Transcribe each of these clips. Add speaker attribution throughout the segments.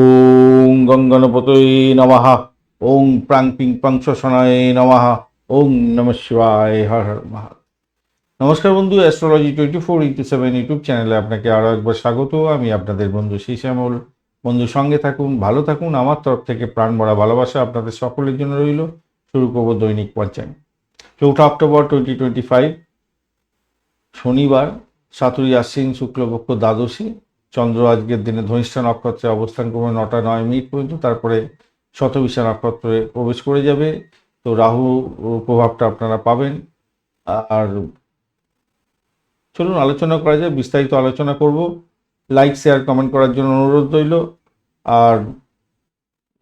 Speaker 1: ওং গঙ্গনপতয়ে নমঃ। ওং প্রাং পিং পাং শোষণায় নমঃ। ওং নম শিবায় হর হর মহা নমস্কার বন্ধু astrology twenty four into seven YouTube চ্যানেলে আপনাকে আরও একবার স্বাগত। আমি আপনাদের বন্ধু শ্যামল। বন্ধু, সঙ্গে থাকুন, ভালো থাকুন। আমার তরফ থেকে প্রাণ ভরা ভালোবাসা আপনাদের সকলের জন্য রইল। শুরু করব দৈনিক পঞ্চায়েত চৌঠা অক্টোবর টোয়েন্টি টোয়েন্টি ফাইভ শনিবার, সাতুরি আশ্বিন, শুক্লপক্ষ, দ্বাদশী। চন্দ্র আজকের দিনে ধনিষ্ঠা নক্ষত্রে অবস্থান করবে নটা নয় মিনিট পর্যন্ত, তারপরে শতবিশা নক্ষত্রে প্রবেশ করে যাবে। তো রাহু প্রভাবটা আপনারা পাবেন। আর চলুন আলোচনা করা যায় বিস্তারিত আলোচনা করব। লাইক শেয়ার কমেন্ট করার জন্য অনুরোধ রইল। আর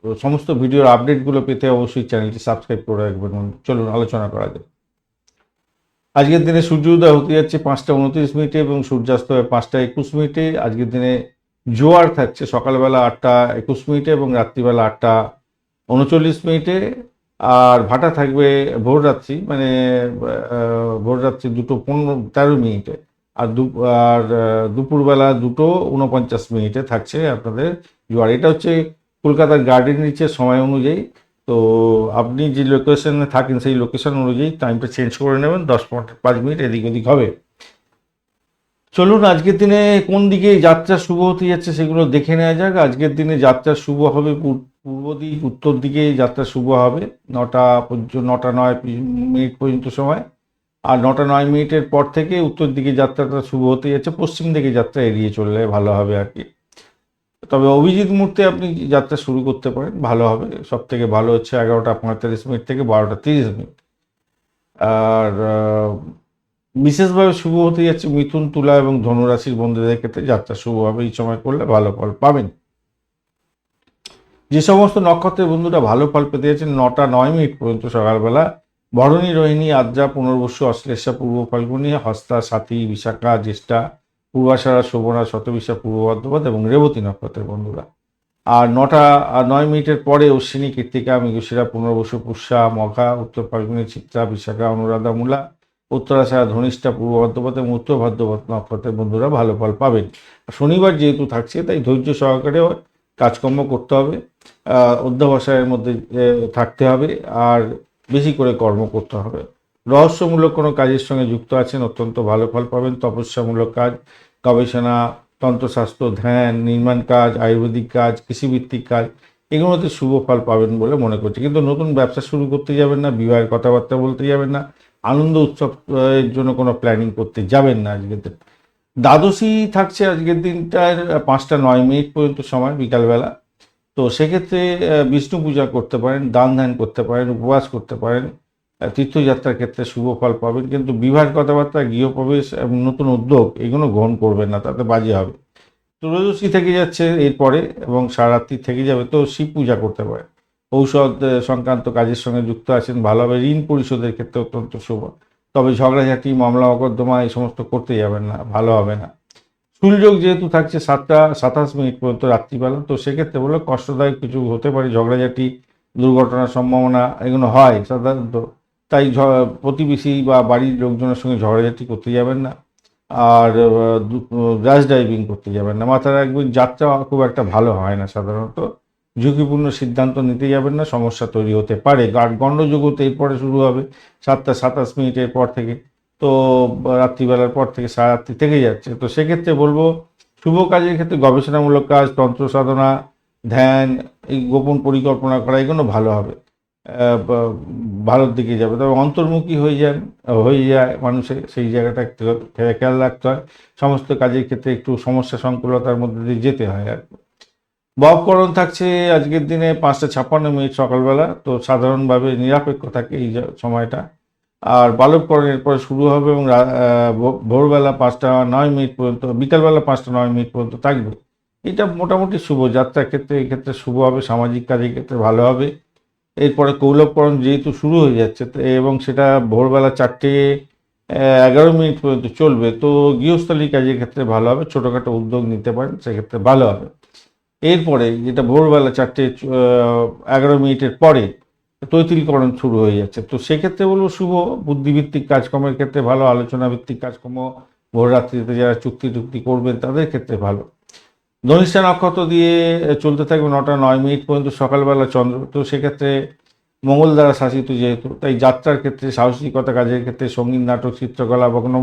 Speaker 1: সমস্ত ভিডিওর আপডেটগুলো পেতে অবশ্যই চ্যানেলটি সাবস্ক্রাইব করে রাখবেন চলুন আলোচনা করা যায় আজকের দিনে সূর্য উদয় হতে যাচ্ছে পাঁচটা উনত্রিশ মিনিটে এবং সূর্যাস্ত হয় পাঁচটা একুশ মিনিটে। আজকের দিনে জোয়ার থাকছে সকালবেলা আটটা একুশ মিনিটে এবং রাত্রিবেলা আটটা উনচল্লিশ মিনিটে। আর ভাটা থাকবে ভোররাত্রি মানে ভোররাত্রি দুটো পনেরো, তেরো মিনিটে। আর দু, আর দুপুরবেলা দুটো উনপঞ্চাশ মিনিটে থাকছে আপনাদের জোয়ার। এটা হচ্ছে কলকাতার গার্ডেন নিচে সময় অনুযায়ী। তো আপনি যে লোকেশনে থাকেন, সেই লোকেশন অনুযায়ী টাইমটা চেঞ্জ করে নেবেন, দশ পাঁচ মিনিট এদিক ওদিক হবে। চলুন, আজকের দিনে কোন দিকে যাত্রা শুভ হতে যাচ্ছে সেগুলো দেখে নেওয়া যাক। আজকের দিনে যাত্রা শুভ হবে পূর্ব দিক, উত্তর দিকে যাত্রা শুভ হবে। নটা পর্যন্ত, নটা নয় মিনিট পর্যন্ত সময়। আর নটা নয় মিনিটের পর থেকে উত্তর দিকে যাত্রাটা শুভ হতে যাচ্ছে, পশ্চিম দিকে যাত্রা এড়িয়ে চললে ভালো হবে আর কি। তবে অভিজিৎ মুহূর্তে আপনি যাত্রা শুরু করতে পারেন, ভালো হবে। সব থেকে ভালো হচ্ছে এগারোটা পঁয়তাল্লিশ মিনিট থেকে বারোটা তিরিশ মিনিট। আর বিশেষভাবে শুভ হতে যাচ্ছে মিথুন, তুলা এবং ধনুরাশির বন্ধুদের ক্ষেত্রে যাত্রা শুভ হবে এই সময় করলে ভালো ফল পাবেন। যে সমস্ত নক্ষত্রের বন্ধুরা ভালো ফল পেতে যাচ্ছেন, নটা নয় মিনিট পর্যন্ত সকালবেলা। ভরণী রোহিণী, আদ্রা, পুনর্বসু, অশ্লেষা, পূর্ব ফাল্গুনী, হস্তা, সাথী, বিশাখা, জ্যেষ্ঠা পূর্বাষাঢ়া শোভনা শতবিশা পূর্ব বর্ধমান এবং রেবতী নক্ষত্রের বন্ধুরা। আর নটা, আর নয় মিনিটের পরে অশ্বিনী, কৃত্তিকা, মৃগশিরা, পুনর্বসু, পুষ্যা, মঘা, উত্তর ফাল্গুনী চিত্রা, বিশাখা, অনুরাধা, মূলা উত্তরাষাঢ়া ধনিষ্ঠা, পূর্ব বর্ধমান এবং উত্তর ভাদ্রপদ নক্ষত্রের বন্ধুরা ভালো ফল পাবেন। শনিবার যেহেতু থাকছে, তাই ধৈর্য সহকারে কাজকর্ম করতে হবে। অধ্যবসায়ের মধ্যে থাকতে হবে। আর বেশি করে কর্ম করতে হবে। রহস্যমূলক কোনো কাজের সঙ্গে যুক্ত আছেন অত্যন্ত ভালো ফল পাবেন। তপস্যামূলক কাজ গবেষণা তন্ত্রশাস্ত্র ধ্যান নির্মাণ কাজ আয়ুর্বেদিক কাজ কৃষিভিত্তিক কাজ এগুলোতে শুভ ফল পাবেন বলে মনে করছি। কিন্তু নতুন ব্যবসা শুরু করতে যাবেন না বিবাহের কথাবার্তা বলতে যাবেন না আনন্দ উৎসব আহ, এর জন্য কোনো প্ল্যানিং করতে যাবেন না আজকের দিন। দ্বাদশী থাকছে আজকের দিনটার পাঁচটা নয় মিনিট পর্যন্ত সময় বিকালবেলা। তো সেক্ষেত্রে বিষ্ণু পূজা করতে পারেন দান ধ্যান করতে পারেন উপবাস করতে পারেন। তীর্থযাত্রার ক্ষেত্রে শুভ ফল পাবেন, কিন্তু বিবাহের কথাবার্তা, গৃহপ্রবেশ এবং নতুন উদ্যোগ, এগুলো গ্রহণ করবেন না, তাতে বাজে হবে। ত্রয়োদশী থেকে যাচ্ছে এরপরে এবং সারাত্রি থেকে যাবে, তো শিব পূজা করতে পারে। ঔষধ সংক্রান্ত কাজের সঙ্গে যুক্ত আছেন ভালোভাবে ঋণ পরিশোধের ক্ষেত্রে অত্যন্ত শুভ। তবে ঝগড়াঝাটি, মামলা মকদ্দমা এই সমস্ত করতে যাবেন না, ভালো হবে না। সূর্যোগ যেহেতু থাকছে সাতটা, সাতাশ মিনিট পর্যন্ত রাত্রিবেলা, তো সেক্ষেত্রে বলে কষ্টদায়ক কিছু হতে পারে, ঝগড়াঝাটি, দুর্ঘটনার সম্ভাবনা, এগুলো হয় সাধারণত। তাই প্রতিবেশী বা বাড়ির লোকজনের সঙ্গে ঝগড়াঝাটি করতে যাবেন না। আর র্যাশ ড্রাইভিং করতে যাবেন না। মাথায় রাখবেন যাত্রা খুব একটা ভালো হয় না সাধারণত। ঝুঁকিপূর্ণ সিদ্ধান্ত নিতে যাবেন না, সমস্যা তৈরি হতে পারে। আর গণ্ডযোগতে এরপরে শুরু হবে সাতটা সাতাশ মিনিটের পর থেকে। তো, রাত্রিবেলার পর থেকে সারা রাত্রি থেকে যাচ্ছে। তো সেক্ষেত্রে বলব, শুভ কাজের ক্ষেত্রে গবেষণামূলক কাজ, তন্ত্র সাধনা, ধ্যান, এই গোপন পরিকল্পনা করা, এগুলো ভালো হবে। ভালোর দিকে যাবে, তবে অন্তর্মুখী হয়ে যান, হয়ে যায় মানুষের, সেই জায়গাটা খেয়াল রাখতে হয়। সমস্ত কাজের ক্ষেত্রে একটু সমস্যা সংকুলতার মধ্যে দিয়ে যেতে হয় আর ববকরণ থাকছে আজকের দিনে পাঁচটা ছাপ্পান্ন মিনিট সকালবেলা, তো সাধারণভাবে নিরপেক্ষ থাকে এই সময়টা। আর বালককরণের পরে শুরু হবে এবং ভোরবেলা পাঁচটা নয় মিনিট পর্যন্ত, বিকালবেলা পাঁচটা নয় মিনিট পর্যন্ত থাকবে। এটা মোটামুটি শুভ, যাত্রার ক্ষেত্রে, এই ক্ষেত্রে শুভ হবে, সামাজিক কাজের ক্ষেত্রে ভালো হবে। এরপরে কৌলভকরণ যেহেতু শুরু হয়ে যাচ্ছে এবং সেটা ভোরবেলা চারটে এগারো মিনিট পর্যন্ত চলবে, তো গৃহস্থলী কাজের ক্ষেত্রে ভালো হবে, ছোটোখাটো উদ্যোগ নিতে পারেন, সেক্ষেত্রে ভালো হবে। এরপরে যেটা ভোরবেলা চারটে এগারো মিনিটের পরে তৈতিলকরণ শুরু হয়ে যাচ্ছে, তো সেক্ষেত্রে বলব শুভ বুদ্ধিভিত্তিক কাজকর্মের ক্ষেত্রে ভালো আলোচনা ভিত্তিক কাজকর্ম, ভোররাত্রিতে যারা চুক্তি টুক্তি করবেন তাদের ক্ষেত্রে ভালো। ধনিষ্ঠা নক্ষত্র দিয়ে চলতে থাকবে নটা, নয় মিনিট পর্যন্ত সকালবেলা চন্দ্র। তো সেক্ষেত্রে মঙ্গল দ্বারা শাসিত যেহেতু, তাই যাত্রার ক্ষেত্রে, সাহসিকতা কাজের ক্ষেত্রে, সংগীত, নাটক, চিত্রকলা বা কোনো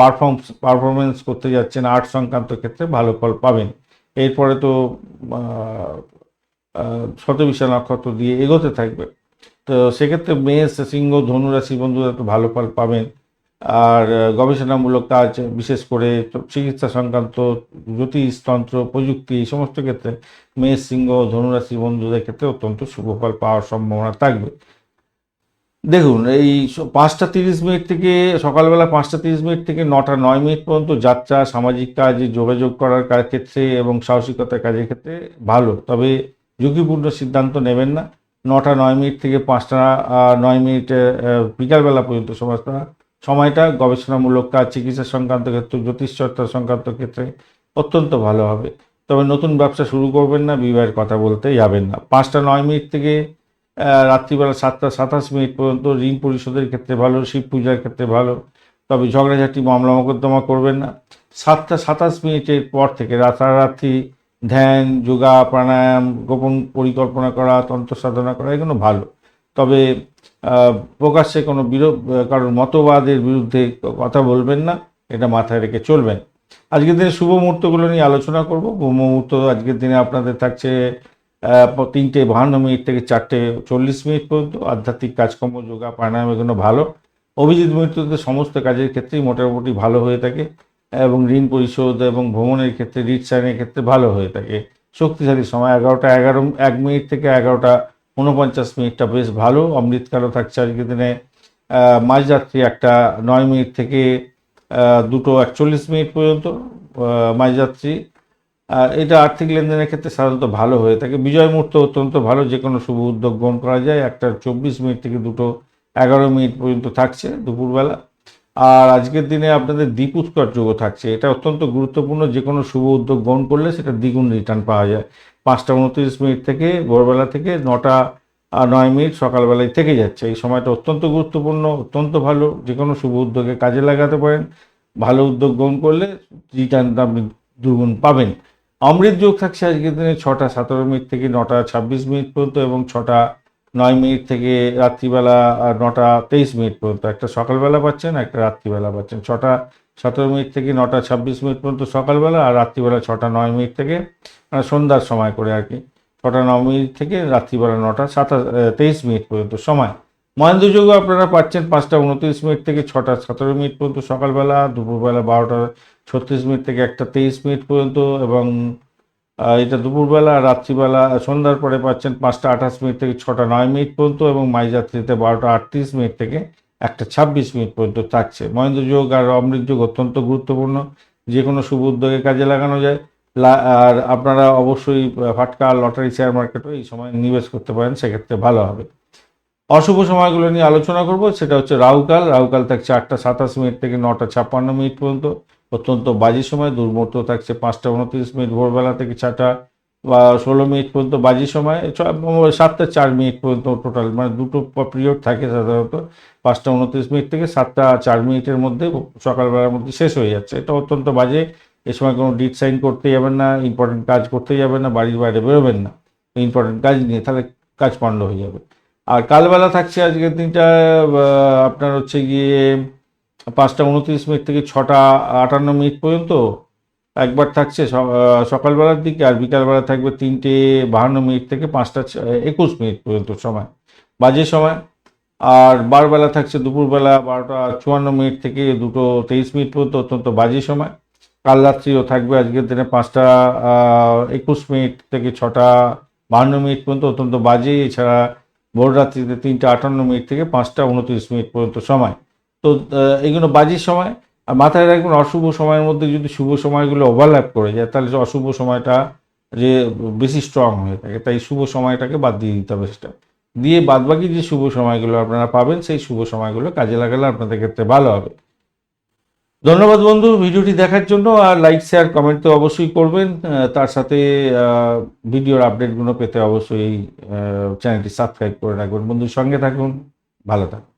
Speaker 1: পারফর্ম পারফরমেন্স করতে যাচ্ছেন, আর্ট সংক্রান্ত ক্ষেত্রে ভালো ফল পাবেন। এরপরে তো শতবিশা নক্ষত্র দিয়ে এগোতে থাকবে। তো সেক্ষেত্রে মেষ, সিংহ, ধনুরাশি বন্ধুরা তো ভালো ফল পাবেন। আর গবেষণামূলক কাজ, বিশেষ করে চিকিৎসা সংক্রান্ত জ্যোতিষতন্ত্র প্রযুক্তি, এই সমস্ত ক্ষেত্রে মেষ, সিংহ, ধনুরাশি বন্ধুদের ক্ষেত্রে অত্যন্ত শুভ ফল পাওয়ার সম্ভাবনা থাকবে। দেখুন, এই পাঁচটা তিরিশ মিনিট থেকে, সকালবেলা পাঁচটা তিরিশ মিনিট থেকে নটা নয় মিনিট পর্যন্ত যাত্রা, সামাজিক কাজ, যোগাযোগ করার কাজ ক্ষেত্রে এবং সাহসিকতার কাজের ক্ষেত্রে ভালো। তবে ঝুঁকিপূর্ণ সিদ্ধান্ত নেবেন না। নটা নয় মিনিট থেকে পাঁচটা নয় মিনিট বিকালবেলা পর্যন্ত সময়টা সময়টা গবেষণামূলক কাজ, চিকিৎসা সংক্রান্ত ক্ষেত্রে জ্যোতিষচর্চা সংক্রান্ত ক্ষেত্রে অত্যন্ত ভালো হবে। তবে নতুন ব্যবসা শুরু করবেন না, বিবাহের কথা বলতে যাবেন না। পাঁচটা নয় মিনিট থেকে রাত্রিবেলা সাতটা সাতাশ মিনিট পর্যন্ত ঋণ পরিশোধের ক্ষেত্রে ভালো, শিব পূজার ক্ষেত্রে ভালো। তবে ঝগড়াঝাটি, মামলা মোকদ্দমা করবেন না। সাতটা সাতাশ মিনিটের পর থেকে রাতারাত্রি ধ্যান, যোগা, প্রাণায়াম, গোপন পরিকল্পনা করা, তন্ত্র সাধনা করা, এগুলো ভালো। তবে প্রকাশ্যে কোনো বিরোধ কারোর মতবাদের বিরুদ্ধে কথা বলবেন না, এটা মাথায় রেখে চলবেন। আজকের দিনে শুভ মুহূর্তগুলো নিয়ে আলোচনা করব। ব্রহ্ম মুহূর্ত আজকের দিনে আপনাদের থাকছে তিনটে বাহান্ন মিনিট থেকে চারটে চল্লিশ মিনিট পর্যন্ত। আধ্যাত্মিক কাজকর্ম, যোগা প্রাণায়াম এগুলো ভালো। অভিজিৎ মুহূর্ততে সমস্ত কাজের ক্ষেত্রেই মোটামুটি ভালো হয়ে থাকে এবং ঋণ পরিশোধ এবং ভ্রমণের ক্ষেত্রে, রিট সাইনের ক্ষেত্রে ভালো হয়ে থাকে। শক্তিশালী সময়, এগারোটা এগারো, এক মিনিট থেকে এগারোটা উনপঞ্চাশ মিনিটটা বেশ ভালো। অমৃতকালও থাকছে আজকের দিনে। মাঝরাত্রি একটা নয় মিনিট থেকে দুটো একচল্লিশ মিনিট পর্যন্ত মাঝরাত্রি এটা আর্থিক লেনদেনের ক্ষেত্রে সাধারণত ভালো হয়ে থাকে। বিজয় মুহূর্ত অত্যন্ত ভালো যে কোনো শুভ উদ্যোগ গ্রহণ করা যায়। একটা চব্বিশ মিনিট থেকে দুটো এগারো মিনিট পর্যন্ত থাকছে দুপুরবেলা। আর আজকের দিনে আপনাদের দ্বীপ উৎকর যোগও থাকছে। এটা অত্যন্ত গুরুত্বপূর্ণ যে কোনো শুভ উদ্যোগ গ্রহণ করলে সেটা দ্বিগুণ রিটার্ন পাওয়া যায়। পাঁচটা উনত্রিশ মিনিট থেকে, ভোরবেলা থেকে নটা নয় মিনিট সকালবেলায় থেকে যাচ্ছে। এই সময়টা অত্যন্ত গুরুত্বপূর্ণ, অত্যন্ত ভালো। যে কোনো শুভ উদ্যোগে কাজে লাগাতে পারেন। ভালো উদ্যোগ গ্রহণ করলে রিটার্ন আপনি দুগুণ পাবেন। অমৃত যোগ থাকছে আজকের দিনে ছটা, সতেরো মিনিট থেকে নটা, ছাব্বিশ মিনিট পর্যন্ত এবং ছটা নয় মিনিট থেকে রাত্রিবেলা নটা, তেইশ মিনিট পর্যন্ত। একটা সকালবেলা পাচ্ছেন, একটা রাত্রিবেলা পাচ্ছেন। ছটা, সতেরো মিনিট থেকে নটা, ছাব্বিশ মিনিট পর্যন্ত সকালবেলা আর রাত্রিবেলা ছটা, নয় মিনিট থেকে মানে সন্ধ্যার সময় করে আর কি। ছটা, নয় মিনিট থেকে রাত্রিবেলা নটা সাতাশ তেইশ মিনিট পর্যন্ত সময়। মহেন্দ্র যোগও আপনারা পাচ্ছেন পাঁচটা উনত্রিশ মিনিট থেকে ছটা, সতেরো মিনিট পর্যন্ত সকালবেলা, দুপুরবেলা বারোটা, ছত্রিশ মিনিট থেকে একটা তেইশ মিনিট পর্যন্ত এবং এটা দুপুরবেলা, রাত্রিবেলা, সন্ধ্যার পরে পাচ্ছেন পাঁচটা আঠাশ মিনিট থেকে ছটা নয় মিনিট পর্যন্ত এবং মাইযাত্রীতে বারোটা আটত্রিশ মিনিট থেকে একটা ছাব্বিশ মিনিট পর্যন্ত থাকছে। মহেন্দ্র যোগ আর অমৃত যোগ অত্যন্ত গুরুত্বপূর্ণ। যে কোনো শুভ উদ্যোগে কাজে লাগানো যায়। আর আপনারা অবশ্যই ফাটকা, লটারি শেয়ার মার্কেটও এই সময় নিবেশ করতে পারেন, সেক্ষেত্রে ভালো হবে। অশুভ সময়গুলো নিয়ে আলোচনা করব, সেটা হচ্ছে রাহুকাল। রাহুকাল থাকছে আটটা সাতাশ মিনিট থেকে নটা ছাপ্পান্ন মিনিট পর্যন্ত। অত্যন্ত বাজি সময় দুর্মূর্ত থাকছে পাঁচটা উনত্রিশ মিনিট ভোরবেলা থেকে ছটা বা ষোলো মিনিট পর্যন্ত বাজি সময় সাতটা চার মিনিট পর্যন্ত টোটাল মানে দুটো পিরিয়ড থাকে সাধারণত। পাঁচটা উনত্রিশ মিনিট থেকে সাতটা চার মিনিটের মধ্যে সকালবেলার মধ্যে শেষ হয়ে যাচ্ছে। এটা অত্যন্ত বাজে। এ সময় কোনো ডিট সাইন করতে যাবেন না ইম্পর্টেন্ট কাজ করতে যাবেন না, বাড়ির বাইরে বেরোবেন না। ইম্পর্টেন্ট কাজ নিয়ে তাহলে কাজ পণ্ড হয়ে যাবে। আর কালবেলা থাকছে আজকের দিনটা আপনার হচ্ছে গিয়ে পাঁচটা উনত্রিশ মিনিট থেকে ছটা আটান্ন মিনিট পর্যন্ত একবার থাকছে সকালবেলার দিকে আর বিকালবেলা থাকবে তিনটে বাহান্ন মিনিট থেকে পাঁচটা একুশ মিনিট পর্যন্ত সময়, বাজে সময়। আর বারবেলা থাকছে দুপুরবেলা বারোটা চুয়ান্ন মিনিট থেকে দুটো তেইশ মিনিট পর্যন্ত অত্যন্ত বাজে সময়। কাল রাত্রিও থাকবে আজকের দিনে পাঁচটা একুশ মিনিট থেকে ছটা বাহান্ন মিনিট পর্যন্ত অত্যন্ত বাজে। এছাড়া ভোর রাত্রিতে তিনটা আটান্ন মিনিট থেকে পাঁচটা উনত্রিশ মিনিট পর্যন্ত সময়। তো এগুলো বাজির সময়। আর মাথায় রাখবেন, অশুভ সময়ের মধ্যে যদি শুভ সময়গুলো ওভারল্যাপ করে যায়, তাহলে অশুভ সময়টা যে বেশি স্ট্রং হয়ে থাকে, তাই শুভ সময়টাকে বাদ দিয়ে দিতে হবে সেটা। দিয়ে বাদবাকি যে শুভ সময়গুলো আপনারা পাবেন, সেই শুভ সময়গুলো কাজে লাগালে আপনাদের ক্ষেত্রে ভালো হবে। ধন্যবাদ বন্ধু ভিডিওটি দেখার জন্য, আর লাইক শেয়ার কমেন্ট তো অবশ্যই করবেন। তার সাথে ভিডিওর আপডেটগুলো পেতে অবশ্যই চ্যানেলটি সাবস্ক্রাইব করে রাখবেন। বন্ধুর সঙ্গে থাকুন, ভালো থাকুন।